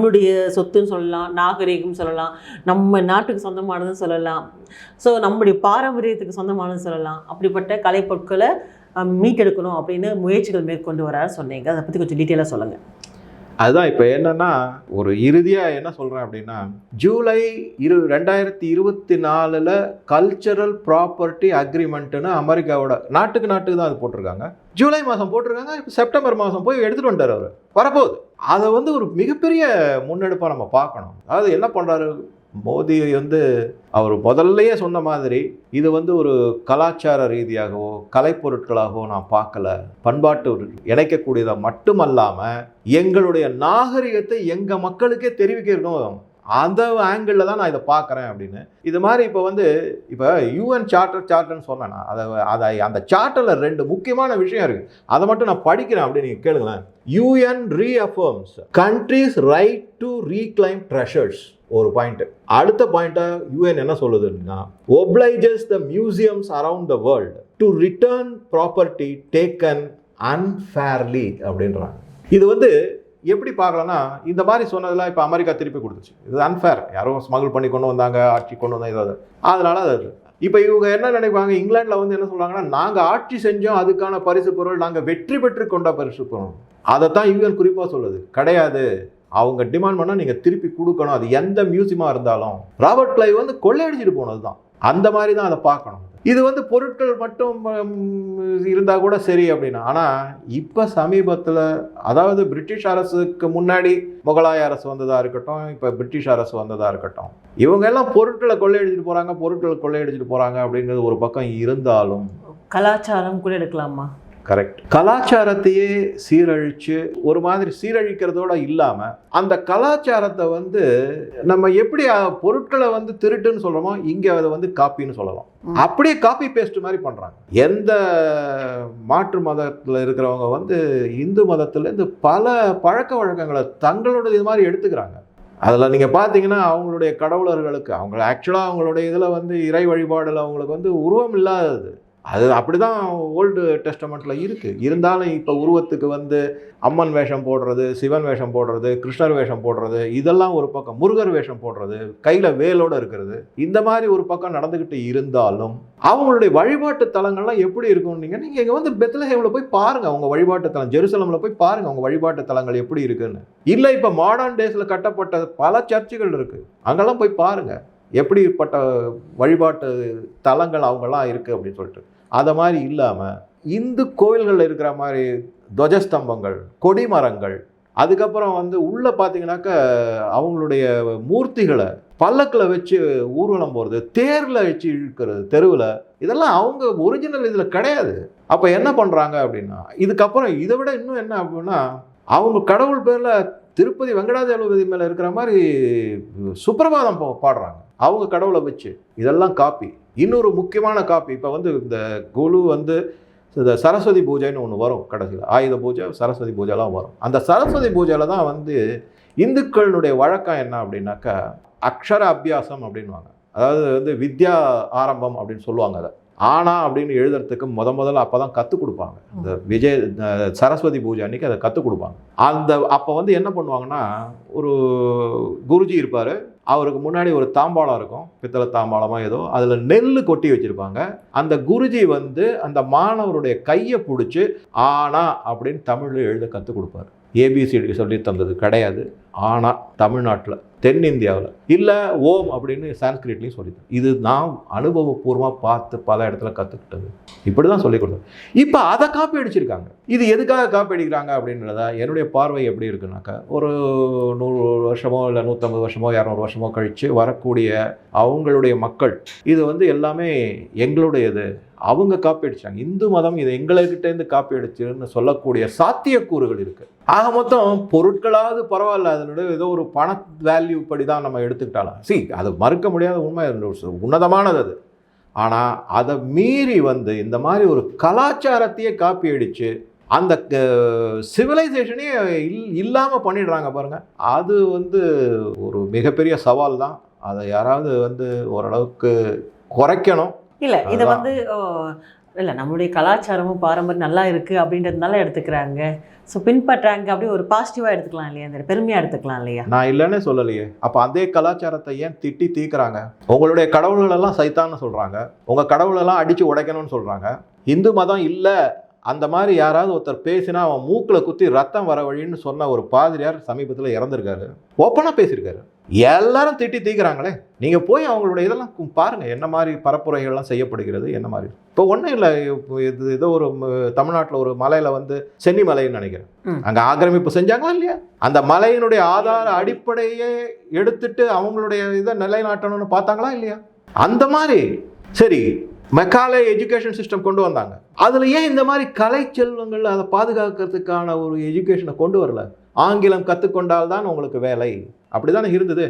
நம்மளுடைய சொத்துன்னு சொல்லலாம் நாகரீகம் சொல்லலாம் நம்ம நாட்டுக்கு சொந்தமானதுன்னு சொல்லலாம். ஸோ நம்முடைய பாரம்பரியத்துக்கு சொந்தமானதுன்னு சொல்லலாம். அப்படிப்பட்ட கலைப்பொருட்களை மீட்டெடுக்கணும் அப்படின்னு முயற்சிகள் மேற்கொண்டு வராரு சொன்னீங்க. அதை பற்றி கொஞ்சம் டீட்டெயிலாக சொல்லுங்கள் அதுதான் இப்போ என்னென்னா ஒரு இறுதியாக என்ன சொல்கிறேன் அப்படின்னா ஜூலை இரு ரெண்டாயிரத்தி இருபத்தி நாலில் கல்ச்சரல் ப்ராப்பர்ட்டி அக்ரிமெண்ட்டுன்னு அமெரிக்காவோட நாட்டுக்கு நாட்டுக்கு தான் அது போட்டிருக்காங்க. ஜூலை மாதம் போட்டிருக்காங்க இப்போ செப்டம்பர் மாதம் போய் எடுத்துகிட்டு வந்துட்டார் அவர். வரப்போகுது. அதை வந்து ஒரு மிகப்பெரிய முன்னெடுப்பாக நம்ம பார்க்கணும். அதாவது என்ன பண்ணுறாரு மோடி வந்து அவர் முதல்லையே சொன்ன மாதிரி இது வந்து ஒரு கலாச்சார ரீதியாகவோ கலைப்பொருட்களாகவோ நான் பார்க்கல. பண்பாட்டு இணைக்கக்கூடியதாக மட்டுமல்லாமல் எங்களுடைய நாகரிகத்தை எங்கள் மக்களுக்கே தெரிவிக்கணும் அந்த ஆங்கிளில் தான் நான் இதை பார்க்குறேன் அப்படின்னு. இது மாதிரி இப்போ வந்து இப்போ யூஎன் சார்ட்டர் சார்ட்டர்னு சொன்னேன்னா அதை அதை அந்த சார்ட்டரில் ரெண்டு முக்கியமான விஷயம் இருக்குது அதை மட்டும் நான் படிக்கிறேன் அப்படின்னு நீங்கள் கேளுங்களேன். UN reaffirms countries right to reclaim treasures ஒரு பாயிண்ட் அடுத்த பாயிண்ட்டை யூஎன் என்ன சொல்லுதுன்னா obliges the museums around the world to return property taken unfairly அப்படின்றாங்க. இது வந்து எப்படி பார்க்கலன்னா இந்த மாதிரி சொன்னதெல்லாம் இப்போ அமெரிக்கா திருப்பி கொடுத்துச்சு. இது அன்ஃபேர் யாரோ ஸ்மகிள் பண்ணி கொண்டு வந்தாங்க ஆட்சி கொண்டு வந்தாங்க ஏதாவது. அதனால அது இப்போ இவங்க என்ன நினைப்பாங்க இங்கிலாண்டில் வந்து என்ன சொல்கிறாங்கன்னா நாங்கள் ஆட்சி செஞ்சோம் அதுக்கான பரிசு பொருள் நாங்கள் வெற்றி பெற்று கொண்ட பரிசு பொருள். அதைத்தான் யூஎன் குறிப்பாக சொல்லுது. கிடையாது. அவங்க டிமாண்ட் பண்ணால் நீங்கள் திருப்பி கொடுக்கணும். அது எந்த மியூசியமாக இருந்தாலும். ராபர்ட் கிளைவ் வந்து கொள்ளையடிச்சிட்டு போனது தான் அந்த மாதிரி தான் அதை பார்க்கணும். இது வந்து பொருட்கள் மட்டும் இருந்தால் கூட சரி அப்படின்னா. ஆனால் இப்போ சமீபத்தில் அதாவது பிரிட்டிஷ் அரசுக்கு முன்னாடி முகலாய அரசு வந்ததாக இருக்கட்டும் இப்போ பிரிட்டிஷ் அரசு வந்ததாக இருக்கட்டும். இவங்க எல்லாம் பொருட்களை கொள்ளையடிச்சிட்டு போகிறாங்க பொருட்களை கொள்ளையடிச்சிட்டு போகிறாங்க அப்படிங்கிறது ஒரு பக்கம் இருந்தாலும். கலாச்சாரம் கூட எடுக்கலாமா? கரெக்ட் கலாச்சாரத்தையே சீரழிச்சு ஒரு மாதிரி சீரழிக்கிறதோட இல்லாம அந்த கலாச்சாரத்தை வந்து நம்ம எப்படி பொருட்களை வந்து திருட்டுன்னு சொல்றோமோ இங்க அதை வந்து காப்பின்னு சொல்லலாம். அப்படியே காப்பி பேஸ்ட் மாதிரி பண்றாங்க. எந்த மாற்று மதத்துல இருக்கிறவங்க வந்து இந்து மதத்துல இருந்து பல பழக்க வழக்கங்களை தங்களோட இது மாதிரி எடுத்துக்கிறாங்க. அதில் நீங்கள் பார்த்தீங்கன்னா அவங்களுடைய கடவுளர்களுக்கு அவங்க ஆக்சுவலாக அவங்களுடைய இதில் வந்து இறை வழிபாடில் அவங்களுக்கு வந்து உருவம் இல்லாதது. அது அப்படி தான் ஓல்டு டெஸ்டமெண்ட்டில் இருக்குது இருந்தாலும் இப்போ உருவத்துக்கு வந்து அம்மன் வேஷம் போடுறது சிவன் வேஷம் போடுறது கிருஷ்ணர் வேஷம் போடுறது இதெல்லாம் ஒரு பக்கம் முருகர் வேஷம் போடுறது கையில் வேலோடு இருக்கிறது இந்த மாதிரி ஒரு பக்கம் நடந்துக்கிட்டு இருந்தாலும் அவங்களுடைய வழிபாட்டு தலங்கள்லாம் எப்படி இருக்கும் நீங்கள் இங்கே வந்து பெத்லஹேம்ல போய் பாருங்கள் அவங்க வழிபாட்டு தலம் ஜெருசலமில் போய் பாருங்கள் அவங்க வழிபாட்டு தலங்கள் எப்படி இருக்குன்னு. இல்லை இப்போ மாடர்ன் டேஸில் கட்டப்பட்ட பல சர்ச்சுகள் இருக்குது அங்கெல்லாம் போய் பாருங்கள் எப்படிப்பட்ட வழிபாட்டு தலங்கள் அவங்களாம் இருக்குது அப்படின்னு சொல்லிட்டு. அதை மாதிரி இல்லாமல் இந்து கோயில்களில் இருக்கிற மாதிரி துவஜஸ்தம்பங்கள் கொடிமரங்கள் அதுக்கப்புறம் வந்து உள்ளே பார்த்தீங்கன்னாக்க அவங்களுடைய மூர்த்திகளை பல்லக்கில் வச்சு ஊர்வலம் போகிறது தேரில் வச்சு இழுக்கிறது தெருவில் இதெல்லாம் அவங்க ஒரிஜினல் இதில் கிடையாது. அப்போ என்ன பண்ணுறாங்க அப்படின்னா இதுக்கப்புறம் இதை விட இன்னும் என்ன அப்படின்னா அவங்க கடவுள் பேரில் திருப்பதி வெங்கடாஜலபதி மேலே இருக்கிற மாதிரி சுப்பிரபாதம் பாடுறாங்க. அவங்க கடவுளை வச்சு இதெல்லாம் காப்பி. இன்னொரு முக்கியமான காப்பி இப்போ வந்து இந்த குழு வந்து இந்த சரஸ்வதி பூஜைன்னு ஒன்று வரும் கடைசியில். ஆயுத பூஜை சரஸ்வதி பூஜைலாம் வரும். அந்த சரஸ்வதி பூஜையில் தான் வந்து இந்துக்களுடைய வழக்கம் என்ன அப்படின்னாக்கா அக்ஷர அபியாசம் அப்படின்வாங்க அதாவது வந்து வித்யா ஆரம்பம் அப்படின்னு சொல்லுவாங்க அதை. ஆனா அப்படின்னு எழுதுறதுக்கு முத முதல்ல அப்போ தான் கற்றுக் கொடுப்பாங்க. இந்த விஜய் இந்த சரஸ்வதி பூஜை அன்னைக்கு அதை கற்றுக் கொடுப்பாங்க. அந்த அப்போ வந்து என்ன பண்ணுவாங்கன்னா ஒரு குருஜி இருப்பார். அவருக்கு முன்னாடி ஒரு தாம்பாளம் இருக்கும் பித்தளை தாம்பாளமாக ஏதோ அதில் நெல் கொட்டி வச்சுருப்பாங்க. அந்த குருஜி வந்து அந்த மாணவருடைய கையை பிடிச்சி ஆனா அப்படின்னு தமிழில் எழுத கற்றுக் கொடுப்பாரு. ஏபிசிடி சொல்லி தந்தது கிடையாது. ஆனால் தமிழ்நாட்டில் தென்னிந்தியாவில் இல்லை ஓம் அப்படின்னு சான்ஸ்கிரிட்லேயும் சொல்லிட்டேன் இது நான் அனுபவபூர்வமாக பார்த்து பல இடத்துல கற்றுக்கிட்டது இப்படி தான் சொல்லிக் கொடுத்தேன். இப்போ அதை காப்பி அடிச்சிருக்காங்க. இது எதுக்காக காப்பி அடிக்கிறாங்க அப்படின்றத என்னுடைய பார்வை எப்படி இருக்குனாக்கா ஒரு நூறு வருஷமோ இல்லை நூற்றம்பது வருஷமோ இரநூறு வருஷமோ கழித்து வரக்கூடிய அவங்களுடைய மக்கள் இது வந்து எல்லாமே எங்களுடையது. அவங்க காப்பி அடிச்சாங்க. இந்து மதம் இது எங்கள்கிட்டேருந்து காப்பி அடிச்சுன்னு சொல்லக்கூடிய சாத்தியக்கூறுகள் இருக்குது ஆக மொத்தம் பொருட்களாவது பரவாயில்ல அதனுடைய ஏதோ ஒரு பண வேல்யூ படி தான் நம்ம எடுத்துக்கிட்டாலும். சி அது மறுக்க முடியாத உண்மை உன்னதமானது அது. ஆனால் அதை மீறி வந்து இந்த மாதிரி ஒரு கலாச்சாரத்தையே காப்பி அடித்து அந்த சிவிலைசேஷனே இல் இல்லாமல் பண்ணிடுறாங்க பாருங்க. அது வந்து ஒரு மிகப்பெரிய சவால் தான். அதை யாராவது வந்து ஓரளவுக்கு குறைக்கணும். இல்லை இதை. வந்து இல்லை நம்மளுடைய கலாச்சாரமும் பாரம்பரியம் நல்லா இருக்குது அப்படின்றதுனால எடுத்துக்கிறாங்க. ஸோ பின்பற்றாங்க அப்படியே ஒரு பாசிட்டிவாக எடுத்துக்கலாம் இல்லையா? இந்த பெருமையாக எடுத்துக்கலாம் இல்லையா? நான் இல்லைன்னு சொல்லலையே. அப்போ அதே கலாச்சாரத்தை ஏன் திட்டி தீக்குறாங்க? உங்களுடைய கடவுள்களெல்லாம் சைத்தான்னு சொல்கிறாங்க உங்கள் கடவுளெல்லாம் அடித்து உடைக்கணும்னு சொல்கிறாங்க இந்து மதம் இல்லை. அந்த மாதிரி யாராவது ஒருத்தர் பேசினா அவன் மூக்கில் குத்தி ரத்தம் வர வழின்னு சொன்ன ஒரு பாதிரியார் சமீபத்தில் இறந்துருக்காரு. ஓப்பனாக பேசியிருக்காரு. எல்லாரும் திட்டி தீக்குறாங்களே. நீங்கள் போய் அவங்களுடைய இதெல்லாம் கு- பாருங்க என்ன மாதிரி பரப்புரைகள்லாம் செய்யப்படுகிறது என்ன மாதிரி. இப்போ ஒன்றும் இல்லை இது ஏதோ ஒரு தமிழ்நாட்டில் ஒரு மலையில் வந்து சென்னி மலைன்னு நினைக்கிறேன். அங்கே ஆக்கிரமிப்பு செஞ்சாங்களா இல்லையா? அந்த மலையினுடைய ஆதார அடிப்படையே எடுத்துட்டு அவங்களுடைய இதை நிலைநாட்டணும்னு பார்த்தாங்களா இல்லையா? அந்த மாதிரி சரி மெக்காலே எஜுகேஷன் சிஸ்டம் கொண்டு வந்தாங்க. அதில் ஏன் இந்த மாதிரி கலை செல்வங்கள் அதை பாதுகாக்கிறதுக்கான ஒரு எஜுகேஷனை கொண்டு வரல? ஆங்கிலம் கற்றுக்கொண்டால் தான் உங்களுக்கு வேலை. அப்படி தானே இருந்தது.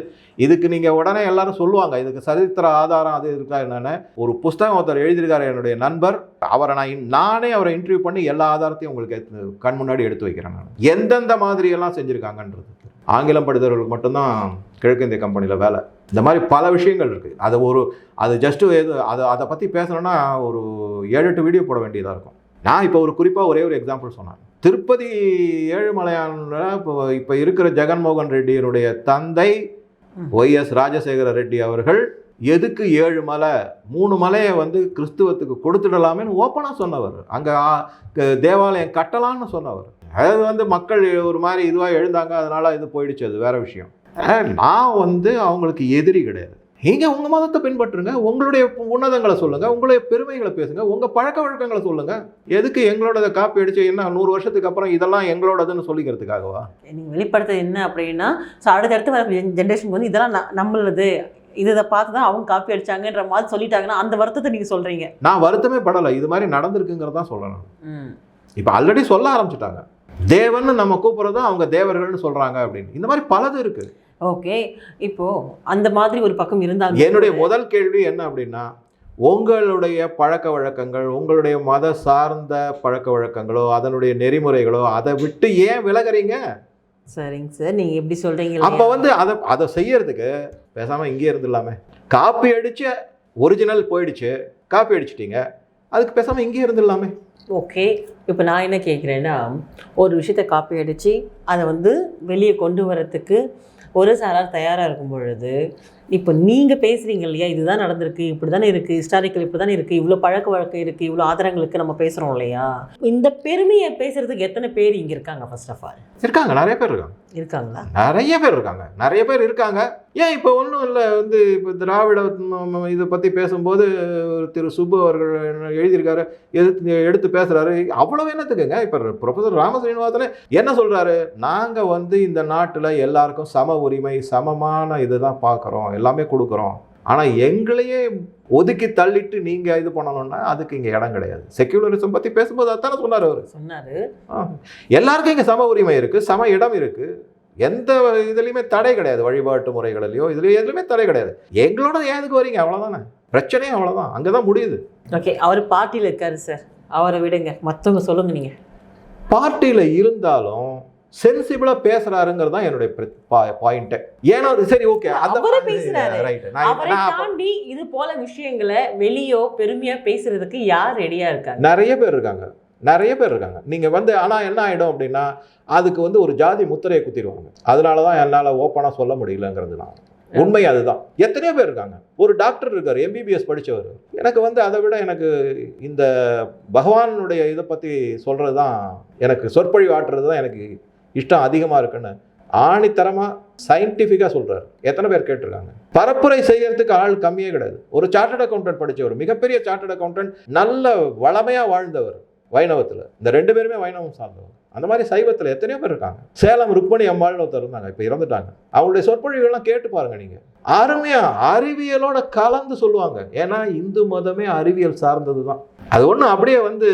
இதுக்கு நீங்கள் உடனே எல்லாரும் சொல்லுவாங்க இதுக்கு சரித்திர ஆதாரம் அது இருக்கா என்னென்ன? ஒரு புஸ்தகம் ஒருத்தர் எழுதியிருக்காரு என்னுடைய நண்பர். அவரை நான் நானே அவரை இன்டர்வியூ பண்ணி எல்லா ஆதாரத்தையும் உங்களுக்கு கண் முன்னாடி எடுத்து வைக்கிறேன் நான். எந்தெந்த மாதிரியெல்லாம் செஞ்சுருக்காங்கன்றது ஆங்கிலம் படித்தவர்களுக்கு மட்டும்தான் கிழக்கிந்திய கம்பெனியில் வேலை. இந்த மாதிரி பல விஷயங்கள் இருக்குது அது ஒரு அது ஜஸ்ட்டு எது அதை அதை பற்றி பேசணுன்னா ஒரு ஏழு எட்டு வீடியோ போட வேண்டியதாக இருக்கும். நான் இப்போ ஒரு குறிப்பாக ஒரே ஒரு எக்ஸாம்பிள் சொன்னேன். திருப்பதி ஏழுமலையான இப்போ இப்போ இருக்கிற ஜெகன்மோகன் ரெட்டியினுடைய தந்தை ஒய் ஒய்எஸ் ராஜசேகர ரெட்டி அவர்கள் எதுக்கு ஏழு மலை மூணு மலையை வந்து கிறிஸ்துவத்துக்கு கொடுத்துடலாமேன்னு ஓப்பனாக சொன்னவர். அங்கே தேவாலயம் கட்டலாம்னு சொன்னவர். அதாவது வந்து மக்கள் ஒரு மாதிரி இதுவாக எழுந்தாங்க அதனால இது போயிடுச்சு அது வேற விஷயம். நான் வந்து அவங்களுக்கு எதிரி கிடையாது. நீங்க உங்க மதத்தை பின்பற்றுங்க உங்களுடைய உன்னதங்களை சொல்லுங்க உங்களுடைய பெருமைகளை பேசுங்க உங்க பழக்க வழக்கங்களை சொல்லுங்க. எதுக்கு எங்களோட காப்பி அடிச்சு என்ன நூறு வருஷத்துக்கு அப்புறம் இதெல்லாம் எங்களோடதுன்னு சொல்லிக்கிறதுக்காகவா? நீங்கள் வெளிப்படுத்துறது என்ன அப்படின்னா ஸோ அடுத்தடுத்து வர ஜென்ரேஷனுக்கு வந்து இதெல்லாம் நம்மளுது. இதை பார்த்து தான் அவங்க காப்பி அடிச்சாங்கன்ற மாதிரி சொல்லிட்டாங்கன்னா அந்த வருத்தத்தை நீங்கள் சொல்கிறீங்க நான் வருத்தமே படலை. இது மாதிரி நடந்திருக்குங்கிறதா சொல்லணும். இப்போ ஆல்ரெடி சொல்ல ஆரம்பிச்சிட்டாங்க. தேவன்னு நம்ம கூப்பிடுறது அவங்க தேவர்கள்னு சொல்றாங்க அப்படின்னு. இந்த மாதிரி பலது இருக்கு. ஓகே இப்போ அந்த மாதிரி ஒரு பக்கம் இருந்தாங்க என்னுடைய முதல் கேள்வி என்ன அப்படின்னா உங்களுடைய பழக்க வழக்கங்கள் உங்களுடைய மத சார்ந்த பழக்க வழக்கங்களோ அதனுடைய நெறிமுறைகளோ அதை விட்டு ஏன் விலகுறீங்க? சரிங்க சார் நீங்கள் எப்படி சொல்கிறீங்க அப்போ வந்து அதை அதை செய்யறதுக்கு பேசாம இங்கே இருந்துடலாமே. காப்பி அடிச்ச ஒரிஜினல் போயிடுச்சு காப்பி அடிச்சிட்டீங்க. அதுக்கு பேசாம இங்கே இருந்துடலாமே. ஓகே இப்போ நான் என்ன கேட்குறேன்னா ஒரு விஷயத்தை காப்பி அடித்து அதை வந்து வெளியே கொண்டு வரத்துக்கு ஒரு சாரார் தயாராக இருக்கும் பொழுது இப்போ நீங்கள் பேசுகிறீங்க இல்லையா? இதுதான் நடந்திருக்கு இப்படி தானே இருக்குது ஹிஸ்டாரிக்கல் இப்படி தானே இருக்குது இவ்வளோ பழக்க வழக்கம் இருக்குது இவ்வளோ ஆதாரங்களுக்கு நம்ம பேசுகிறோம் இல்லையா? இந்த பெருமையை பேசுகிறதுக்கு எத்தனை பேர் இங்கே இருக்காங்க ஃபர்ஸ்ட் ஆஃப் ஆல் இருக்காங்க நிறைய பேர் இருக்காங்க. இருக்காங்களா? நிறைய பேர் இருக்காங்க. நிறைய பேர் இருக்காங்க. ஏன் இப்போ ஒன்றும் இல்லை? வந்து இப்போ திராவிட இதை பற்றி பேசும்போது திரு சுப்பு அவர்கள் எழுதியிருக்காரு எதிர்த்து எடுத்து பேசுகிறாரு அவ்வளோ என்னத்துக்குங்க? இப்போ ப்ரொஃபஸர் ராமஸ்ரீனிவாசனே என்ன சொல்கிறாரு நாங்கள் வந்து இந்த நாட்டில் எல்லாருக்கும் சம உரிமை சமமான இதுதான் பார்க்குறோம் எல்லாமே கொடுக்குறோம். ஆனால் எங்களையே ஒதுக்கி தள்ளிட்டு நீங்கள் இது பண்ணணும்னா அதுக்கு இங்கே இடம் கிடையாது. செக்யூலரிசம் பற்றி பேசும்போது அதானே சொன்னார் அவர். சொன்னார். எல்லாருக்கும் இங்கே சம உரிமை இருக்குது சம இடம் இருக்குது எந்த இதுலையுமே தடை கிடையாது வழிபாட்டு முறைகளிலையோ இதுல எதுலையுமே தடை கிடையாது. எங்களோட ஏன் எதுக்கு வரீங்க? அவ்வளோதானே பிரச்சனையும் அவ்வளோதான் அங்கே தான் முடியுது. ஓகே அவர் பார்ட்டியில் இருக்காரு சார். அவரை விடுங்க. மற்றவங்க சொல்லுங்க நீங்கள் பார்ட்டியில் இருந்தாலும் சென்சிபிளாக பேசுறாருங்கிறது தான் என்னுடைய பாயிண்ட்டு ஏன்னா சரி ஓகே அவரே பேசுறாரு. ரைட் அவரை தாண்டி இது போல விஷயங்களை வெளியோ பெருமையா பேசுறதுக்கு யார் ரெடியா இருக்காங்க? நிறைய பேர் இருக்காங்க. நிறைய பேர் இருக்காங்க. நீங்கள் வந்து ஆனால் என்ன ஆகிடும் அப்படின்னா அதுக்கு வந்து ஒரு ஜாதி முத்திரையை குத்திடுவாங்க. அதனால தான் என்னால் ஓப்பனாக சொல்ல முடியலங்கிறது நான் உண்மை அதுதான். எத்தனையோ பேர் இருக்காங்க. ஒரு டாக்டர் இருக்கார் எம்பிபிஎஸ் படித்தவர் எனக்கு வந்து அதை விட எனக்கு இந்த பகவானுடைய இதை பற்றி சொல்கிறது தான் எனக்கு சொற்பொழிவு ஆற்றுறது தான் எனக்கு இஷ்டம் அதிகமாக இருக்குன்னு. ஆணித்தரமாக சயின்டிஃபிக்காக சொல்கிறார் எத்தனை பேர் கேட்டிருக்காங்க? பரப்புரை செய்யறதுக்கு ஆள் கம்மியே கிடையாது. ஒரு சார்ட்டர்ட் அக்கௌண்டன்ட் படித்தவர் மிகப்பெரிய சார்ட்டர்ட் அக்கௌண்டன்ட் நல்ல வளமையாக வாழ்ந்தவர் வைணவத்தில். இந்த ரெண்டு பேருமே வைணவம் சார்ந்தவர். அந்த மாதிரி சைவத்தில் எத்தனையோ பேர் இருக்காங்க. சேலம் ருக்மணி அம்மாள்னு ஒருத்தர் இருந்தாங்க இப்போ இறந்துட்டாங்க. அவங்களுடைய சொற்பொழிவுகள்லாம் கேட்டு பாருங்க நீங்கள் அருமையாக அறிவியலோட கலந்து சொல்லுவாங்க. ஏன்னா இந்து மதமே அறிவியல் சார்ந்தது தான் அது ஒன்றும் அப்படியே வந்து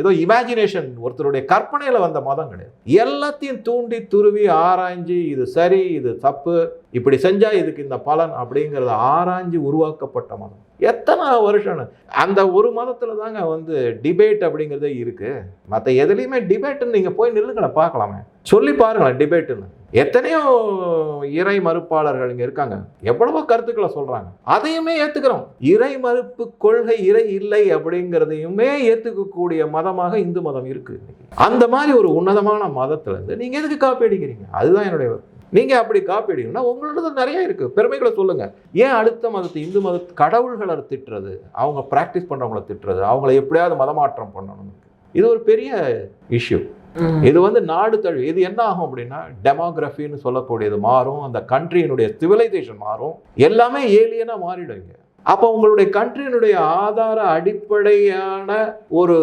ஏதோ இமேஜினேஷன் ஒருத்தருடைய கற்பனையில் வந்த மதம் கிடையாது. எல்லாத்தையும் தூண்டி துருவி ஆராய்ஞ்சு இது சரி இது தப்பு இப்படி செஞ்சால் இதுக்கு இந்த பலன் அப்படிங்கிறத ஆராய்ஞ்சு உருவாக்கப்பட்ட மதம். எத்தனை வருஷம்? அந்த ஒரு மதத்தில் தாங்க வந்து டிபேட் அப்படிங்கிறதே இருக்குது மற்ற எதுலேயுமே டிபேட்டுன்னு நீங்கள் போய் நில்லுங்களேன் பார்க்கலாமே. சொல்லி பாருங்களேன் டிபேட்டுன்னு எத்தனையோ இறை மறுப்பாளர்கள் இங்கே இருக்காங்க. எவ்வளவோ கருத்துக்களை சொல்கிறாங்க அதையுமே ஏற்றுக்கிறோம் இறை மறுப்பு கொள்கை இறை இல்லை அப்படிங்கிறதையுமே ஏற்றுக்கக்கூடிய மதமாக இந்து மதம் இருக்குது அந்த மாதிரி ஒரு உன்னதமான மதத்துல இருந்து எதுக்கு காப்பி அடிக்கிறீங்க? அதுதான் என்னுடைய நீங்கள் அப்படி காப்பி அடிக்கணும்னா உங்களோட நிறைய இருக்குது பெருமைகளை சொல்லுங்கள் ஏன் அடுத்த மதத்தை இந்து மத கடவுள்களை திட்டுறது? அவங்க ப்ராக்டிஸ் பண்ணுறவங்கள திட்டுறது? அவங்கள எப்படியாவது மதமாற்றம் பண்ணணும் இது ஒரு பெரிய இஷ்யூ இது வந்து நாடு தழுவி இது என்ன ஆகும் அப்படின்னா டெமோகிராஃபின்னு சொல்லக்கூடியது மாறும் அந்த கண்ட்ரியினுடைய சிவிலைசேஷன் மாறும் எல்லாமே ஏலியனாக மாறிடும் அப்போ உங்களுடைய கண்ட்ரியினுடைய ஆதார அடிப்படையான ஒரு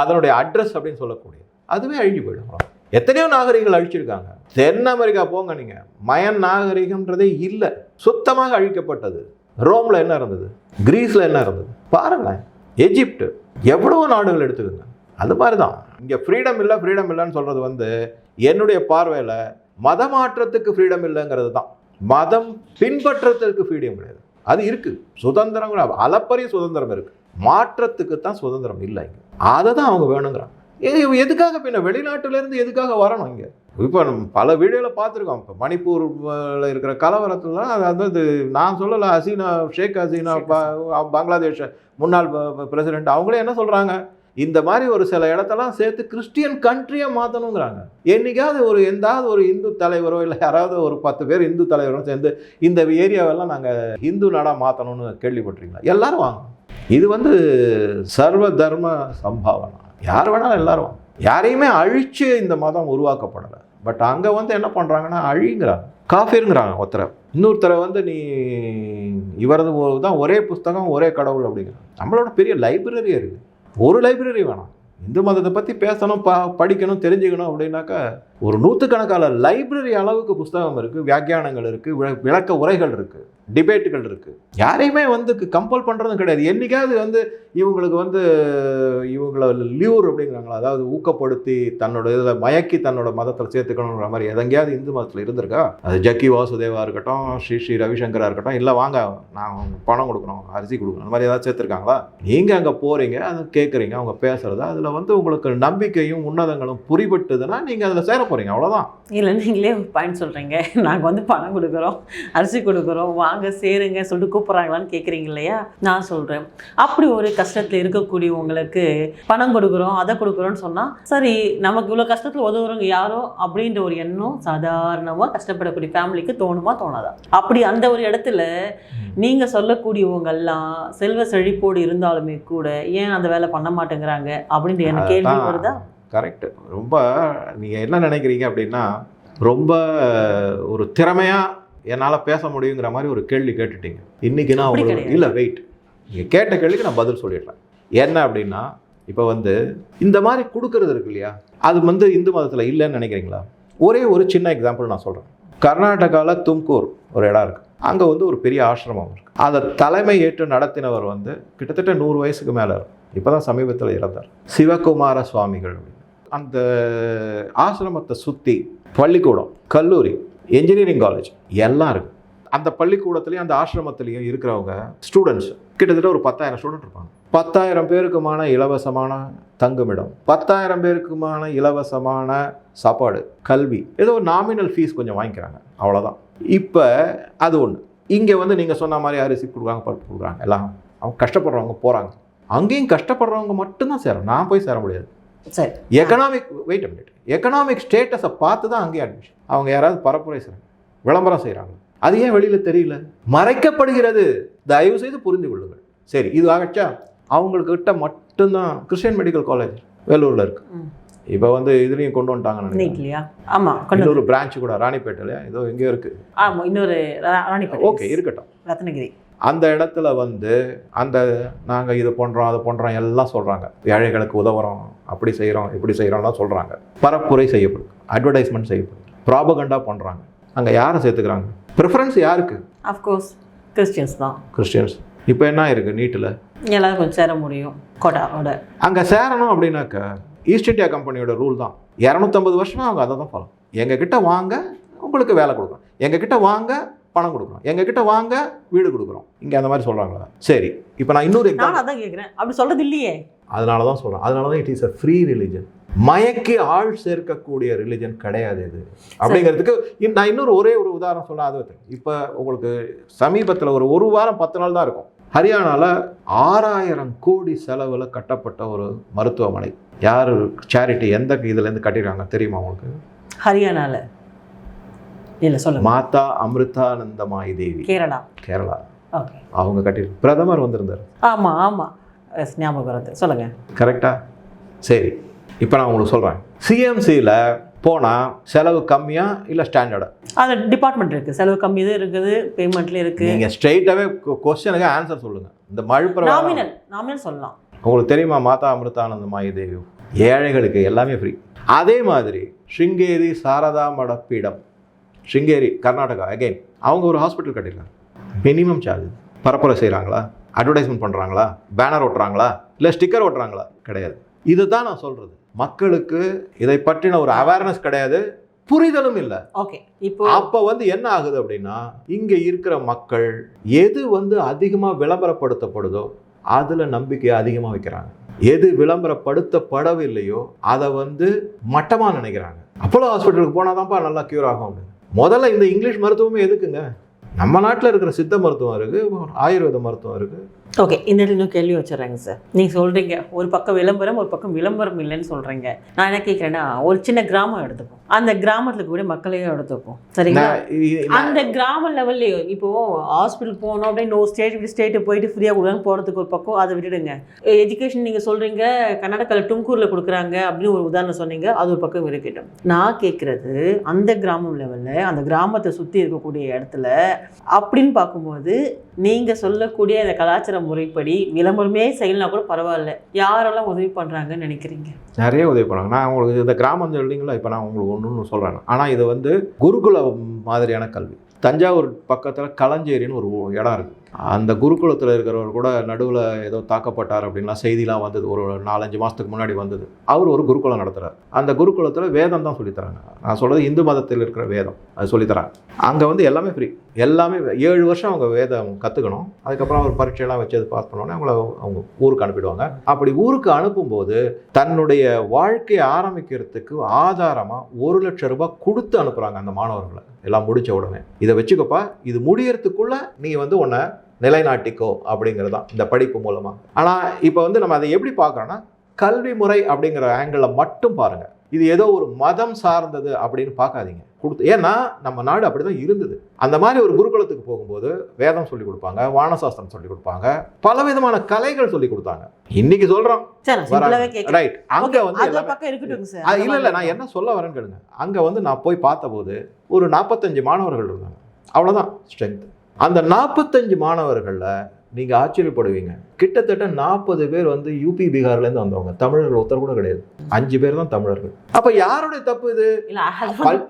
அதனுடைய அட்ரஸ் அப்படின்னு சொல்லக்கூடிய அதுவே அழிஞ்சு போயிடும். எத்தனையோ நாகரிகங்கள் அழிச்சிருக்காங்க. தென் அமெரிக்கா போங்க நீங்கள் மயன் நாகரிகம்ன்றதே இல்லை. சுத்தமாக அழிக்கப்பட்டது. ரோமில் என்ன இருந்தது? கிரீஸில் என்ன இருந்தது? பாருங்களேன். எஜிப்ட் எவ்வளவோ நாடுகள் எடுத்துக்கோங்க. அது மாதிரி தான் இங்கே ஃப்ரீடம் இல்லை ஃப்ரீடம் இல்லைன்னு சொல்கிறது வந்து என்னுடைய பார்வையில் மத மாற்றத்துக்கு ஃப்ரீடம் இல்லைங்கிறது தான். மதம் பின்பற்றத்துக்கு ஃப்ரீடம் கிடையாது. அது இருக்கு. சுதந்திரம் அளப்பரிய சுதந்திரம் இருக்கு. மாற்றத்துக்கு தான் சுதந்திரம் இல்லை இங்கே. அதை தான் அவங்க வேணுங்கிறாங்க. எதுக்காக பின்ன வெளிநாட்டுல இருந்து எதுக்காக வரணும் இங்கே? இப்போ பல வீடியோவில் பார்த்துருக்கோம். இப்போ மணிப்பூர்ல இருக்கிற கலவரத்துல தான் அது வந்து நான் சொல்லலை ஹசீனா ஷேக் ஹசீனா பங்களாதேஷ் முன்னாள் பிரசிடென்ட் அவங்களே என்ன சொல்றாங்க? இந்த மாதிரி ஒரு சில இடத்தெல்லாம் சேர்த்து கிறிஸ்டியன் கண்ட்ரியை மாற்றணுங்கிறாங்க என்னைக்காவது ஒரு எந்தாவது ஒரு இந்து தலைவரோ இல்லை யாராவது ஒரு பத்து பேர் இந்து தலைவரோ சேர்ந்து இந்த ஏரியாவெல்லாம் நாங்கள் இந்து நாடாக மாற்றணும்னு கேள்விப்பட்டிருக்கீங்களா? எல்லாரும் வாங்க. இது வந்து சர்வ தர்ம சம்பாவனா. யார் வேணாலும் எல்லாரும் வாங்க. யாரையுமே அழித்து இந்த மதம் உருவாக்கப்படலை. பட் அங்கே வந்து என்ன பண்ணுறாங்கன்னா அழிங்கிறாங்க. காஃபிருங்கிறாங்க ஒருத்தரை. இன்னொருத்தரை வந்து நீ இவரது தான் ஒரே புஸ்தகம் ஒரே கடவுள் அப்படிங்கிறாங்க. நம்மளோட பெரிய லைப்ரரியாக இருக்குது ஒரு லைப்ரரி வேணாம். இந்து மதத்தை பற்றி பேசணும் ப படிக்கணும் தெரிஞ்சுக்கணும் அப்படின்னாக்கா ஒரு நூற்றுக்கணக்கான லைப்ரரி அளவுக்கு புஸ்தகம் இருக்குது வியாக்கியானங்கள் இருக்குது விளக்க உரைகள் இருக்குது டிபேட்டுகள் இருக்குது யாரையுமே வந்து கம்பல் பண்ணுறதும் கிடையாது. என்றைக்காவது வந்து இவங்களுக்கு வந்து இவங்கள லியூர் அப்படிங்கிறாங்களா? அதாவது ஊக்கப்படுத்தி தன்னோட இதில் மயக்கி தன்னோட மதத்தில் சேர்த்துக்கணுங்கிற மாதிரி எதெங்கேயாவது இந்து மதத்தில் இருந்திருக்கா? அது ஜக்கி வாசுதேவா இருக்கட்டும் ஸ்ரீ ஸ்ரீ ரவிசங்கராக இருக்கட்டும் இல்லை வாங்க நான் பணம் கொடுக்கணும் அரிசி கொடுக்கணும் அந்த மாதிரி ஏதாவது சேர்த்துருக்காங்களா? நீங்கள் அங்கே போகிறீங்க அதை கேட்குறீங்க அவங்க பேசுகிறத அதில் வந்து உங்களுக்கு நம்பிக்கையும் உன்னதங்களும் புரிபட்டுதுன்னா நீங்கள் அதில் சேர போகிறீங்க அவ்வளோதான் இல்லை நீங்களே பாயிண்ட் சொல்கிறீங்க நாங்கள் வந்து பணம் கொடுக்குறோம் அரிசி கொடுக்குறோம். வாங்க சேருங்க சொல்லிட்டு கூப்பிட்றாங்களான்னு கேட்குறீங்க இல்லையா? நான் சொல்கிறேன் அப்படி ஒரு கஷ்டத்தில் இருக்கக்கூடியவங்களுக்கு பணம் கொடுக்குறோம் அதை கொடுக்குறோன்னு சொன்னால் சரி நமக்கு இவ்வளோ கஷ்டத்தில் உதவுறவங்க யாரோ அப்படின்ற ஒரு எண்ணம் சாதாரணமாக கஷ்டப்படக்கூடிய ஃபேமிலிக்கு தோணுமா தோணாதா? அப்படி அந்த ஒரு இடத்துல நீங்கள் சொல்லக்கூடியவங்கெல்லாம் செல்வ செழிப்போடு இருந்தாலுமே கூட ஏன் அந்த வேலை பண்ண மாட்டேங்கிறாங்க? அப்படின்ற எனக்கு கேள்வி. வருதா? கரெக்ட் ரொம்ப நீங்கள் என்ன நினைக்கிறீங்க அப்படின்னா ரொம்ப ஒரு திறமையாக என்னால் பேச முடியுங்கிற மாதிரி ஒரு கேள்வி கேட்டுட்டீங்க. இன்னைக்கு நான் ஒரு. இல்லை வெயிட் நீங்கள் கேட்ட கேள்விக்கு நான் பதில் சொல்லிடுறேன் என்ன அப்படின்னா இப்போ வந்து இந்த மாதிரி கொடுக்கறது இருக்கு இல்லையா? அது வந்து இந்து மதத்தில் இல்லைன்னு நினைக்கிறீங்களா? ஒரே ஒரு சின்ன எக்ஸாம்பிள் நான் சொல்கிறேன் கர்நாடகாவில் தும்கூர் ஒரு இடம் இருக்குது அங்கே வந்து ஒரு பெரிய ஆசிரமம் இருக்குது அதை தலைமை ஏற்று நடத்தினவர் வந்து கிட்டத்தட்ட நூறு வயசுக்கு மேலே இருக்கும் இப்போ தான் சமீபத்தில் இறந்தார். சிவகுமார சுவாமிகள் அப்படின்னு. அந்த ஆசிரமத்தை சுற்றி பள்ளிக்கூடம் கல்லூரி இன்ஜினியரிங் காலேஜ் எல்லாம் இருக்கு. அந்த பள்ளிக்கூடத்துலேயும் அந்த ஆசிரமத்துலேயும் இருக்கிறவங்க ஸ்டூடெண்ட்ஸ் கிட்டத்தட்ட ஒரு பத்தாயிரம் ஸ்டூடெண்ட் இருப்பாங்க. பத்தாயிரம் பேருக்குமான இலவசமான தங்குமிடம். பத்தாயிரம் பேருக்குமான இலவசமான சாப்பாடு கல்வி. ஏதோ ஒரு நாமினல் ஃபீஸ் கொஞ்சம் வாங்கிக்கிறாங்க. அவ்வளோதான் இப்போ அது ஒன்று இங்கே வந்து நீங்கள் சொன்ன மாதிரி அரிசி கொடுக்குறாங்க பருப்பு கொடுக்குறாங்க எல்லாம். அவங்க கஷ்டப்படுறவங்க போகிறாங்க அங்கேயும் கஷ்டப்படுறவங்க மட்டும்தான் சேரும் நான் போய் சேர முடியாது. சரி. எக்கனாமிக் வெயிட் மினிட் எக்கனாமிக் ஸ்டேட்டஸை பார்த்து தான் அங்கேயே அட்மிஷன் அவங்க யாராவது பரப்புரை செய்கிறாங்க விளம்பரம் செய்கிறாங்க அது ஏன் வெளியில் தெரியல? மறைக்கப்படுகிறது. தயவு செய்து புரிந்து கொள்ளுங்கள். சரி இது ஆகச்சா? அவங்கக்கிட்ட மட்டும்தான். கிறிஸ்டியன் மெடிக்கல் காலேஜ் வேலூரில் இருக்கு. ம். இப்போ வந்து இதுலேயும் கொண்டு வந்துட்டாங்கன்னு நினைக்கிறேன். ஆமாம் இன்னொரு பிரான்ச் கூட ராணிப்பேட்டையில ஏதோ எங்கேயோ இருக்கு. ஆமாம் இன்னொரு ராணிப்பேட்டை. ஓகே இருக்கட்டும். ரத்னகிரி. அந்த இடத்துல வந்து அந்த நாங்கள் இது பண்ணுறோம் அதை பண்ணுறோம் எல்லாம் சொல்கிறாங்க ஏழைகளுக்கு உதவுறோம் அப்படி செய்கிறோம் இப்படி செய்கிறோம்லாம் சொல்கிறாங்க பரப்புரை செய்யப்படுது அட்வர்டைஸ்மெண்ட் செய்யப்படுது ப்ராபகண்டா பண்ணுறாங்க அங்கே யாரை சேர்த்துக்கிறாங்க? ப்ரிஃபரன்ஸ் யாருக்கு? அஃப்கோர்ஸ் கிறிஸ்டியன்ஸ் தான். கிறிஸ்டியன்ஸ் இப்போ என்ன இருக்குது நீட்டில்? எல்லாரும் கொஞ்சம் சேர முடியும் கோட்டாவோட அங்கே சேரணும் அப்படின்னாக்கா ஈஸ்ட் இந்தியா கம்பெனியோட ரூல் தான். இரநூத்தம்பது வருஷமா அவங்க அதை தான் ஃபாலோ எங்ககிட்ட வாங்க உங்களுக்கு வேலை கொடுக்குறோம் எங்ககிட்ட வாங்க பணம் கொடுக்குறோம் எங்ககிட்ட வாங்க வீடு கொடுக்குறோம் இங்கே அந்த மாதிரி சொல்கிறாங்களா சரி. இப்போ நான் இன்னொரு எக்ஸாம்பிள் அதான் கேட்குறேன் அப்படி சொல்றது இல்லையே. அதனால தான் சொல்கிறேன் அதனால தான் it is a free religion மயக்கி ஆள் சேர்க்கக்கூடிய ரிலிஜன் கிடையாது இது. அப்படிங்கிறதுக்கு நான் இன்னொரு ஒரே ஒரு உதாரணம் சொல்ல அது இப்போ உங்களுக்கு சமீபத்தில் ஒரு ஒரு வாரம் பத்து நாள் தான் இருக்கும். ஹரியானாவில் ஆறாயிரம் கோடி செலவில் கட்டப்பட்ட ஒரு மருத்துவமனை. யார் சேரிட்டி எந்த இதுலேருந்து கட்டிருக்காங்க தெரியுமா உங்களுக்கு? ஹரியானால. இல்லை சொல்லுங்க. மாதா அமிர்தானந்தமாயி தேவி. கேரளா. கேரளா. ஓகே. அவங்க கட்டி பிரதமர் வந்திருந்தார். ஆமாம் ஆமாம் ஞாபகம் வருது. சொல்லுங்க. கரெக்டா? சரி. இப்போ நான் உங்களுக்கு சொல்கிறேன் சிஎம்சியில் போனால் செலவு கம்மியாக இல்லை ஸ்டாண்டர்டா அந்த டிபார்ட்மெண்ட் இருக்குது செலவு கம்மி இது இருக்குது பேமெண்ட்லேயும் இருக்குது நீங்கள் ஸ்ட்ரெயிட்டாகவே கொஸ்டினுக்கு ஆன்சர் சொல்லுங்கள் இந்த மழுப்புற நாமினல் நாமினல் சொல்லலாம். உங்களுக்கு தெரியுமா மாதா அமிர்தானந்தமாயி தேவி? ஏழைகளுக்கு எல்லாமே ஃப்ரீ அதே மாதிரி ஸ்ருங்கேரி சாரதா மடப்பீடம் ஸ்ருங்கேரி கர்நாடகா அகைன் அவங்க ஒரு ஹாஸ்பிட்டல் கட்டியிருக்காங்க. மினிமம் சார்ஜ் பரப்புரை செய்கிறாங்களா அட்வர்டைஸ்மெண்ட் பண்ணுறாங்களா பேனர் ஓட்டுறாங்களா? இல்லை ஸ்டிக்கர் ஓட்டுறாங்களா? கிடையாது. இதுதான் நான் சொல்கிறது மக்களுக்கு இதை பற்றின ஒரு அவேர்னஸ் கிடையாது. புரிதலும் இல்லை. ஓகே இப்போ அப்போ வந்து என்ன ஆகுது அப்படின்னா இங்கே இருக்கிற மக்கள் எது வந்து அதிகமாக விளம்பரப்படுத்தப்படுதோ அதில் நம்பிக்கையை அதிகமாக வைக்கிறாங்க. எது விளம்பரப்படுத்தப்படவில்லையோ அதை வந்து மட்டமாக நினைக்கிறாங்க. அப்போலோ ஹாஸ்பிட்டலுக்கு போனால் தான்ப்பா நல்லா க்யூர் ஆகும் அப்படின்னு. முதல்ல இந்த இங்கிலீஷ் மருத்துவமே எதுக்குங்க? நம்ம நாட்டில் இருக்கிற சித்த மருத்துவம் இருக்குது ஆயுர்வேத மருத்துவம் இருக்குது ஓகே இந்த இடத்துல இன்னும் கேள்வி வச்சிடுறேங்க சார் நீங்கள் சொல்கிறீங்க ஒரு பக்கம் விளம்பரம் ஒரு பக்கம் விளம்பரம் இல்லைன்னு சொல்கிறீங்க நான் என்ன கேட்குறேன்னா ஒரு சின்ன கிராமம் எடுத்துப்போம். அந்த கிராமத்தில் கூட மக்களையும் எடுத்துப்போம். சரிங்களா? அந்த கிராம லெவல்லையும் இப்போ ஹாஸ்பிட்டல் போனோம் அப்படின்னு ஒரு ஸ்டேட் ஸ்டேட்டு போயிட்டு ஃப்ரீயாக கொடுக்குறாங்க போகிறதுக்கு ஒரு பக்கம் அதை விட்டுடுங்க. எஜுகேஷன் நீங்கள் சொல்கிறீங்க கர்நாடகாவில் தும்கூரில் கொடுக்குறாங்க அப்படின்னு ஒரு உதாரணம் சொன்னீங்க அது ஒரு பக்கம் இருக்கட்டும். நான் கேட்குறது அந்த கிராமம் லெவலில் அந்த கிராமத்தை சுற்றி இருக்கக்கூடிய இடத்துல அப்படின்னு பார்க்கும்போது நீங்கள் சொல்லக்கூடிய இந்த கலாச்சார முறைப்படி விளம்பரமே செய்யலாம் கூட பரவாயில்ல. யாரெல்லாம் உதவி பண்ணுறாங்கன்னு நினைக்கிறீங்க? நிறைய உதவி பண்ணாங்க. நான் உங்களுக்கு இந்த கிராமம் சொல்லிங்களா இப்போ நான் உங்களுக்கு ஒன்று ஒன்று சொல்கிறேன் ஆனால் இது வந்து குருகுல மாதிரியான கல்வி. தஞ்சாவூர் பக்கத்தில் களஞ்சேரின்னு ஒரு இடம் இருக்குது அந்த குருகுலத்தில் இருக்கிறவர் கூட நடுவில் ஏதோ தாக்கப்பட்டார் அப்படின்லாம் செய்திலாம் வந்தது. ஒரு நாலஞ்சு மாதத்துக்கு முன்னாடி வந்தது. அவர் ஒரு குருகுலம் நடத்துகிறார் அந்த குருகுலத்தில் வேதம் தான் சொல்லித்தராங்க நான் சொல்கிறது இந்து மதத்தில் இருக்கிற வேதம். அது சொல்லித்தராங்க அங்கே வந்து எல்லாமே ஃப்ரீ எல்லாமே ஏழு வருஷம் அவங்க வேதம் கற்றுக்கணும் அதுக்கப்புறம் அவர் பரீட்சையெல்லாம் வச்சு அது பாஸ் பண்ணோன்னே அவங்கள அவங்க ஊருக்கு அனுப்பிடுவாங்க. அப்படி ஊருக்கு அனுப்பும்போது தன்னுடைய வாழ்க்கையை ஆரம்பிக்கிறதுக்கு ஆதாரமாக ஒரு லட்சம் ரூபாய் கொடுத்து அனுப்புகிறாங்க அந்த மாணவர்களை. எல்லாம் முடிச்ச உடனே. இதை வச்சுக்கப்பா இது முடியறதுக்குள்ள நீ வந்து உன்னை நிலைநாட்டிக்கோ அப்படிங்கிறது தான் இந்த படிப்பு மூலமாக ஆனால் இப்போ வந்து நம்ம அதை எப்படி பார்க்குறோன்னா கல்வி முறை அப்படிங்கிற ஆங்கிளில் மட்டும் பாருங்க. இது ஏதோ ஒரு மதம் சார்ந்தது அப்படின்னு பார்க்காதீங்க. கொடுத்து ஏன்னா நம்ம நாடு அப்படி தான் இருந்தது. அந்த மாதிரி ஒரு குருகுலத்துக்கு போகும்போது வேதம் சொல்லி கொடுப்பாங்க வானசாஸ்திரம் சொல்லி கொடுப்பாங்க பல விதமான கலைகள் சொல்லி கொடுத்தாங்க. இன்னைக்கு சொல்றோம். ரைட் அங்க வந்து இல்ல இல்ல நான் என்ன சொல்ல வரேன்னு கேளுங்க. அங்க வந்து நான் போய் பார்த்தபோது ஒரு நாற்பத்தஞ்சு மாணவர்கள் இருந்தாங்க. அவ்வளவுதான் ஸ்ட்ரென்த் அந்த நாற்பத்தஞ்சு மாணவர்கள்ல நீங்க ஆச்சரியப்படுவீங்க. கிட்டத்தட்ட நாற்பது பேர் வந்து யூபி பீகார்ல இருந்து வந்தவங்க. தமிழர்கள் ஒருத்தர் கூட கிடையாது. அஞ்சு பேர் தான் தமிழர்கள். அப்ப யாருடைய தப்பு இது?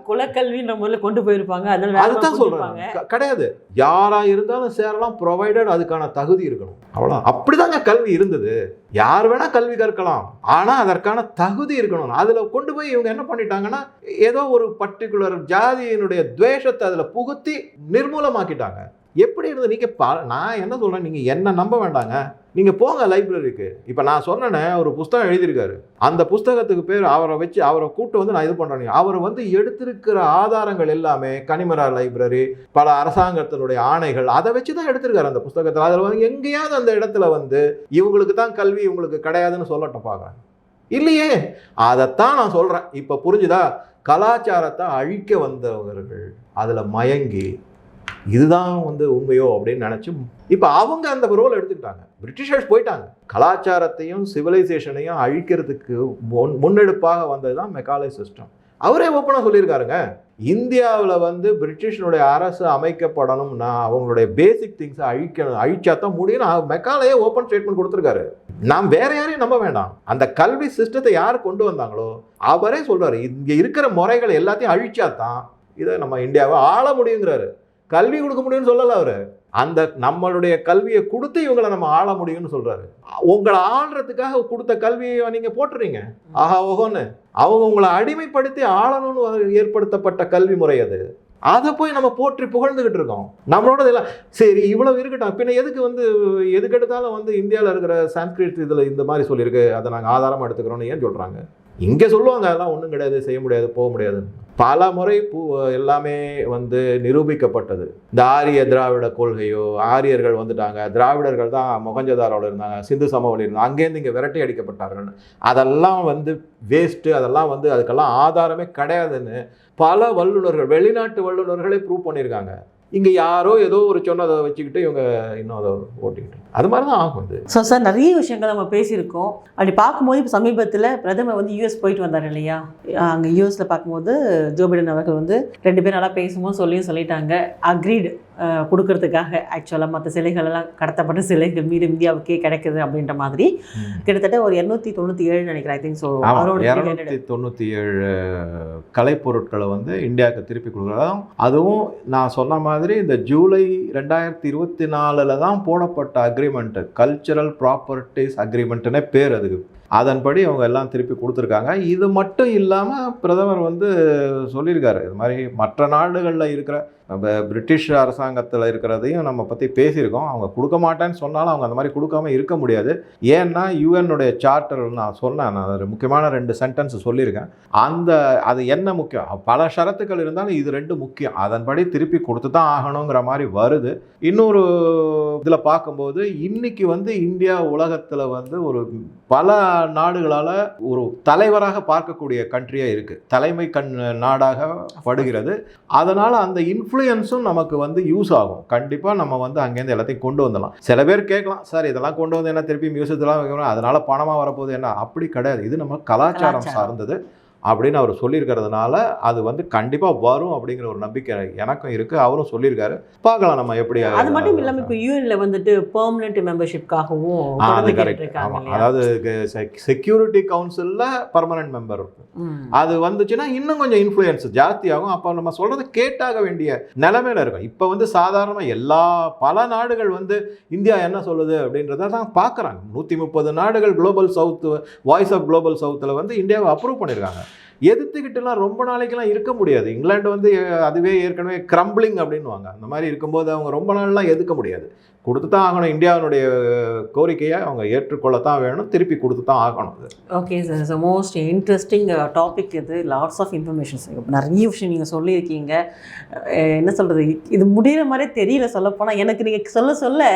குலக்கல்வின்ற முறையில் கொண்டு போயிருப்பாங்க. அதுதான் மாதிரி சொல்றேன் கொடுத்திருப்பாங்க. க- கிடையாது. யாரா இருந்தாலும் சேரலாம். ப்ரொவைடட் அதுக்கான தகுதி இருக்கணும். அவ்வளோ அப்படிதாங்க கல்வி இருந்தது. யார் வேணா கல்வி கற்கலாம். ஆனா அதற்கான தகுதி இருக்கணும். அதுல கொண்டு போய் இவங்க என்ன பண்ணிட்டாங்கன்னா ஏதோ ஒரு பர்டிகுலர் ஜாதியினுடைய துவேஷத்தை அதுல புகுத்தி நிர்மூலமாக்கிட்டாங்க. எப்படி இருந்தது நீங்கள் பா- நான் என்ன சொல்கிறேன் நீங்கள் என்ன நம்ப வேண்டாங்க. நீங்கள் போங்க லைப்ரரிக்கு. இப்போ நான் சொன்னேனே ஒரு புஸ்தகம் எழுதியிருக்காரு. அந்த புஸ்தகத்துக்கு பேர் அவரை வச்சு அவரை கூட்டு வந்து நான் இது பண்ணுறேன் அவர் வந்து எடுத்திருக்கிற ஆதாரங்கள் எல்லாமே கனிமரா லைப்ரரி பல அரசாங்கத்தினுடைய ஆணைகள் அதை வச்சு தான் எடுத்திருக்காரு அந்த புஸ்தகத்தில். அதில் வந்து எங்கேயாவது அந்த இடத்துல வந்து இவங்களுக்கு தான் கல்வி இவங்களுக்கு கிடையாதுன்னு சொல்லட்டும் பார்க்குறேன். இல்லையே? அதைத்தான் நான் சொல்கிறேன் இப்போ புரிஞ்சுதா? கலாச்சாரத்தை அழிக்க வந்தவர்கள் அதில் மயங்கி இதுதான் வந்து உண்மையோ அப்படின்னு நினச்சி இப்போ அவங்க அந்த ரோல் எடுத்துக்கிட்டாங்க. பிரிட்டிஷர்ஸ் போயிட்டாங்க. கலாச்சாரத்தையும் சிவிலைசேஷனையும் அழிக்கிறதுக்கு முன் முன்னெடுப்பாக வந்தது தான் மெக்காலே சிஸ்டம் அவரே ஓப்பனாக சொல்லியிருக்காருங்க. இந்தியாவில் வந்து பிரிட்டிஷனுடைய அரசு அமைக்கப்படணும்னா அவங்களுடைய பேசிக் திங்ஸை அழிக்கணும் அழிச்சா தான் முடியும் மெக்காலையே ஓப்பன் ஸ்டேட்மெண்ட் கொடுத்துருக்காரு. நாம் வேற யாரையும் நம்ப வேண்டாம். அந்த கல்வி சிஸ்டத்தை யார் கொண்டு வந்தாங்களோ அவரே சொல்கிறாரு இங்கே இருக்கிற முறைகளை எல்லாத்தையும் அழிச்சா தான் இதை நம்ம இந்தியாவை ஆள முடியுங்கிறாரு. கல்வி கொடுக்க முடியும்னு சொல்லல அவர். அந்த நம்மளுடைய கல்வியை கொடுத்து இவங்களை நம்ம ஆள முடியும்னு சொல்றாரு. உங்களை ஆள்றதுக்காக கொடுத்த கல்வியை நீங்க போட்டுறீங்க. ஆஹா ஓஹோன்னு. அவங்க உங்களை அடிமைப்படுத்தி ஆளணும்னு ஏற்படுத்தப்பட்ட கல்வி முறை அது. அதை போய் நம்ம போற்றி புகழ்ந்துகிட்டு இருக்கோம். நம்மளோட இதெல்லாம் சரி இவ்வளவு இருக்கட்டும். பின்ன எதுக்கு வந்து எதுக்கெடுத்தாலும் வந்து இந்தியாவில் இருக்கிற சான்ஸ்கிரிட் இதில் இந்த மாதிரி சொல்லியிருக்கு. அதை நாங்கள் ஆதாரமாக எடுத்துக்கிறோன்னு ஏன் சொல்கிறாங்க இங்கே சொல்லுவாங்க அதெல்லாம் ஒன்றும் கிடையாது செய்ய முடியாது போக முடியாது. பல முறை பூ எல்லாமே வந்து நிரூபிக்கப்பட்டது. இந்த ஆரிய திராவிட கொள்கையோ ஆரியர்கள் வந்துட்டாங்க திராவிடர்கள் தான் மொகஞ்சதாரோவில் இருந்தாங்க சிந்து சமவெளி இருந்தாங்க அங்கேருந்து இங்கே விரட்டி அடிக்கப்பட்டார்கள் அதெல்லாம் வந்து வேஸ்ட்டு அதெல்லாம் வந்து அதுக்கெல்லாம் ஆதாரமே கிடையாதுன்னு பல வல்லுநர்கள் வெளிநாட்டு வல்லுநர்களே ப்ரூவ் பண்ணியிருக்காங்க. இங்கே யாரோ ஏதோ ஒரு சொன்னதை வச்சுக்கிட்டு இவங்க இன்னும் அதை ஓட்டிக்கிட்டு அது மாதிரி தான் ஆகும் இது. ஸோ சார் நிறைய விஷயங்கள் நம்ம பேசியிருக்கோம். அப்படி பார்க்கும்போது இப்போ சமீபத்தில் பிரதமர் வந்து யூஎஸ் போயிட்டு வந்தார் இல்லையா? அங்கே யூஎஸில் பார்க்கும்போது ஜோ பைடன் அவர்கள் வந்து ரெண்டு பேரும் நல்லா பேசும்போது சொல்லியும் சொல்லிட்டாங்க. அக்ரீடு கொடுக்கறதுக்காக ஆக்சுவலாக மற்ற சிலைகள் எல்லாம் கடத்தப்பட்ட சிலைகள் மீது இந்தியாவுக்கே கிடைக்குது அப்படின்ற மாதிரி கிட்டத்தட்ட ஒரு இரநூத்தி தொண்ணூற்றி ஏழு நினைக்கிறேன் ஐ திங்க் ஸோ இரநூத்தி தொண்ணூற்றி ஏழு கலைப்பொருட்களை வந்து இந்தியாவுக்கு திருப்பி கொடுக்குறதும் அதுவும் நான் சொன்ன மாதிரி இந்த ஜூலை ரெண்டாயிரத்தி இருபத்தி நாலில் தான் போடப்பட்ட அக்ரிமெண்ட்டு கல்ச்சரல் ப்ராப்பர்ட்டிஸ் அக்ரிமெண்ட்டுனே பேர் அதுக்கு. அதன்படி அவங்க எல்லாம் திருப்பி கொடுத்துருக்காங்க. இது மட்டும் இல்லாமல் பிரதமர் வந்து சொல்லியிருக்காரு இது மாதிரி மற்ற நாடுகளில் இருக்கிற நம்ம பிரிட்டிஷ் அரசாங்கத்தில் இருக்கிறதையும் நம்ம பற்றி பேசியிருக்கோம். அவங்க கொடுக்க மாட்டேன்னு சொன்னாலும் அவங்க அந்த மாதிரி கொடுக்காம இருக்க முடியாது. ஏன்னா யூஎன்னுடைய சார்ட்டர் நான் சொன்னேன். நான் ஒரு முக்கியமான ரெண்டு சென்டென்ஸ் சொல்லியிருக்கேன். அந்த அது என்ன முக்கியம்? பல ஷரத்துக்கள் இருந்தாலும் இது ரெண்டு முக்கியம். அதன்படி திருப்பி கொடுத்து தான் ஆகணுங்கிற மாதிரி வருது. இன்னொரு இதில் பார்க்கும்போது இன்னைக்கு வந்து இந்தியா உலகத்தில் வந்து ஒரு பல நாடுகளால் ஒரு தலைவராக பார்க்கக்கூடிய கண்ட்ரியாக இருக்குது தலைமை கண் நாடாக படுகிறது. அதனால் அந்த இன்ஃப்ளூயன்ஸும் நமக்கு வந்து யூஸ் ஆகும். கண்டிப்பாக நம்ம வந்து அங்கேருந்து எல்லாத்தையும் கொண்டு வந்துடலாம். சில பேர் கேட்கலாம் சார் இதெல்லாம் கொண்டு வந்து என்ன திருப்பி மியூசியத்தெல்லாம் வைக்கணும்? அதனால் பணமாக வரப்போகுது என்ன? அப்படி கிடையாது. இது நம்ம கலாச்சாரம் கலாச்சாரம். சார்ந்தது. அப்படின்னு அவர் சொல்லியிருக்கிறதுனால அது வந்து கண்டிப்பாக வரும் அப்படிங்கிற ஒரு நம்பிக்கை எனக்கும் இருக்குது அவரும் சொல்லியிருக்காரு. பார்க்கலாம் நம்ம எப்படி அது மட்டும் இல்லாமல் இப்போ யூஎன்ல வந்துட்டு பெர்மனன்ட் மெம்பர்ஷிப்காகவும் அது கரெக்ட் ஆமாம்? அதாவது செக்யூரிட்டி கவுன்சிலில் பர்மனன்ட் மெம்பர் இருக்கு ம். அது வந்துச்சுன்னா இன்னும் கொஞ்சம் இன்ஃப்ளூயன்ஸ் ஜாஸ்தியாகும். அப்போ நம்ம சொல்றது கேட்டாக வேண்டிய நிலைமையில இருக்கும். இப்போ வந்து சாதாரணமாக எல்லா பல நாடுகள் வந்து இந்தியா என்ன சொல்லுது அப்படின்றத தான் பார்க்குறாங்க. நூற்றி முப்பது நாடுகள் global south voice of global சவுத்தில் வந்து இந்தியாவை அப்ரூவ் பண்ணியிருக்காங்க. எதிர்த்துக்கிட்டுலாம் ரொம்ப நாளைக்கெல்லாம் இருக்க முடியாது. இங்கிலாந்து வந்து அதுவே ஏற்கனவே கிரம்பிளிங் அப்படின்னுவாங்க. அந்த மாதிரி இருக்கும்போது அவங்க ரொம்ப நாள்லாம் எதுக்க முடியாது. கொடுத்து தான் ஆகணும். இந்தியாவினுடைய கோரிக்கையை அவங்க ஏற்றுக்கொள்ளத்தான் வேணும். திருப்பி கொடுத்து தான் ஆகணும் அது. Okay sir it's most interesting topic இது. லாட்ஸ் ஆஃப் இன்ஃபர்மேஷன்ஸ் நிறைய விஷயம் நீங்கள் சொல்லியிருக்கீங்க. என்ன சொல்கிறது இது முடிகிற மாதிரியே தெரியல சொல்லப்போனால் எனக்கு நீங்கள் சொல்ல சொல்ல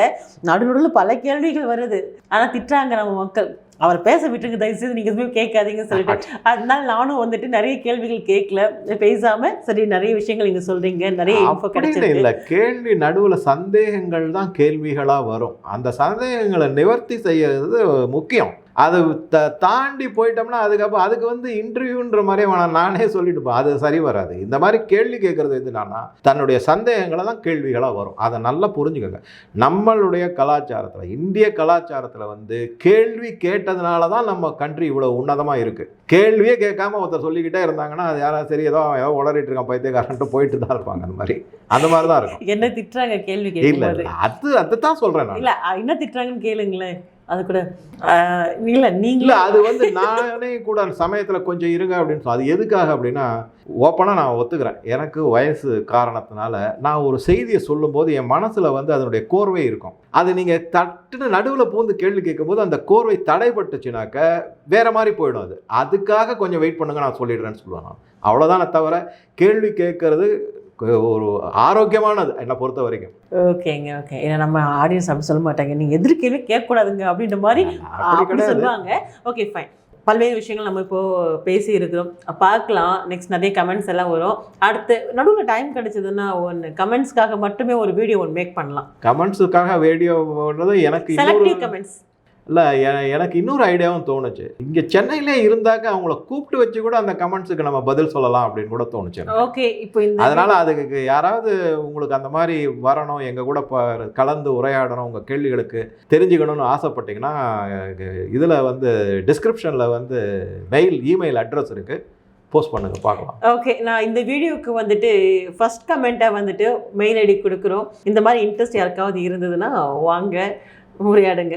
நடு நடுவில் பல கேள்விகள் வருது. ஆனால் திட்டுறாங்க நம்ம மக்கள். அவர் பேச விட்டுருங்க தயவுசெய்து நீங்கள் எதுவுமே கேட்காதீங்கன்னு சொல்லிட்டு. அதனால நானும் வந்துட்டு நிறைய கேள்விகள் கேட்கல. பேசாமல் சரி நிறைய விஷயங்கள் நீங்கள் சொல்கிறீங்க நிறைய இன்ஃபோ கிடைச்சிருக்கு. இல்லை. கேள்வி நடுவுல சந்தேகங்கள் தான் கேள்விகளா வரும். அந்த சந்தேகங்களை நிவர்த்தி செய்யறது முக்கியம். அது த தாண்டி போயிட்டோம்னா அதுக்கப்புறம் அதுக்கு வந்து இன்டர்வியூன்ற மாதிரி வேணாம். நானே சொல்லிட்டுப்போம் அது சரி வராது. இந்த மாதிரி கேள்வி கேட்கறது எதுனா தன்னுடைய சந்தேகங்களை தான் கேள்விகளாக வரும். அதை நல்லா புரிஞ்சுக்கோங்க. நம்மளுடைய கலாச்சாரத்தில் இந்திய கலாச்சாரத்தில் வந்து கேள்வி கேட்டதுனால தான் நம்ம கண்ட்ரி இவ்வளோ உன்னதமாக இருக்குது கேள்வியே கேட்காம ஒருத்தர் சொல்லிக்கிட்டே இருந்தாங்கன்னா அது யாராவது சரி ஏதோ ஏதோ உளறிட்டு இருக்கான் பைத்தியக்காரன்ட்டு போயிட்டு தான் இருப்பாங்க அந்த மாதிரி. அந்த மாதிரி தான் இருக்கும். என்ன திட்டுறாங்க கேள்வி இல்ல இல்ல. அது அதுதான் சொல்றேன் நான். இல்ல என்ன திட்டுறாங்கன்னு கேளுங்களேன். அது கூட இல்லை இல்ல நீங்களே அது வந்து நானே கூட அந்த சமயத்தில் கொஞ்சம் இருங்க அப்படின்னு சொல்ல அது எதுக்காக அப்படின்னா ஓப்பனாக நான் ஒத்துக்கிறேன். எனக்கு வயசு காரணத்தினால நான் ஒரு செய்தியை சொல்லும்போது என் மனசில் வந்து அதனுடைய கோர்வை இருக்கும். அது நீங்கள் தட்டுன்னு நடுவில் பூந்து கேள்வி கேட்கும்போது அந்த கோர்வை தடைப்பட்டுச்சுனாக்க வேறு மாதிரி போயிடும் அது. அதுக்காக கொஞ்சம் வெயிட் பண்ணுங்க நான் சொல்லிடுறேன்னு சொல்லுவேன் நான் அவ்வளோதானே தவிர கேள்வி கேட்கறது ஒரு ஆரோக்கியமானது என்னை பொறுத்த வரைக்கும் ஓகேங்க ஓகே. ஏன்னா நம்ம ஆடியன்ஸ் அப்படி சொல்ல மாட்டாங்க. நீங்க எதிர்க்கேள்வி கேட்கக்கூடாதுங்க அப்படின்ற மாதிரி அப்படி சொல்லுவாங்க. ஓகே ஃபைன் பல்வேறு விஷயங்கள் நம்ம இப்போ பேசி இருக்கிறோம் பார்க்கலாம். நெக்ஸ்ட் நிறைய கமெண்ட்ஸ் எல்லாம் வரும். அடுத்து நடுவில் டைம் கிடைச்சதுன்னா ஒன்று கமெண்ட்ஸ்க்காக மட்டுமே ஒரு வீடியோ ஒன்று மேக் பண்ணலாம். கமெண்ட்ஸுக்காக வீடியோ எனக்கு கமெண்ட்ஸ் இல்லை எனக்கு இன்னொரு ஐடியாவும் தோணுச்சு. இங்கே சென்னையிலே இருந்தாக்க அவங்கள கூப்பிட்டு வச்சு கூட அந்த கமெண்ட்ஸுக்கு நம்ம பதில் சொல்லலாம் அப்படின்னு கூட தோணுச்சு. ஓகே இப்போ அதனால அதுக்கு யாராவது உங்களுக்கு அந்த மாதிரி வரணும் எங்கள் கூட ப- கலந்து உரையாடணும் உங்கள் கேள்விகளுக்கு தெரிஞ்சுக்கணும்னு ஆசைப்பட்டீங்கன்னா இதில் வந்து டிஸ்கிரிப்ஷனில் வந்து மெயில் இமெயில் அட்ரஸ் இருக்குது போஸ்ட் பண்ணுங்க பார்க்கலாம். ஓகே நான் இந்த வீடியோவுக்கு வந்துட்டு ஃபர்ஸ்ட் கமெண்ட்டாக வந்துட்டு மெயில் ஐடி கொடுக்குறோம். இந்த மாதிரி இன்ட்ரெஸ்ட் யாருக்காவது இருந்ததுன்னா வாங்க உரையாடுங்க.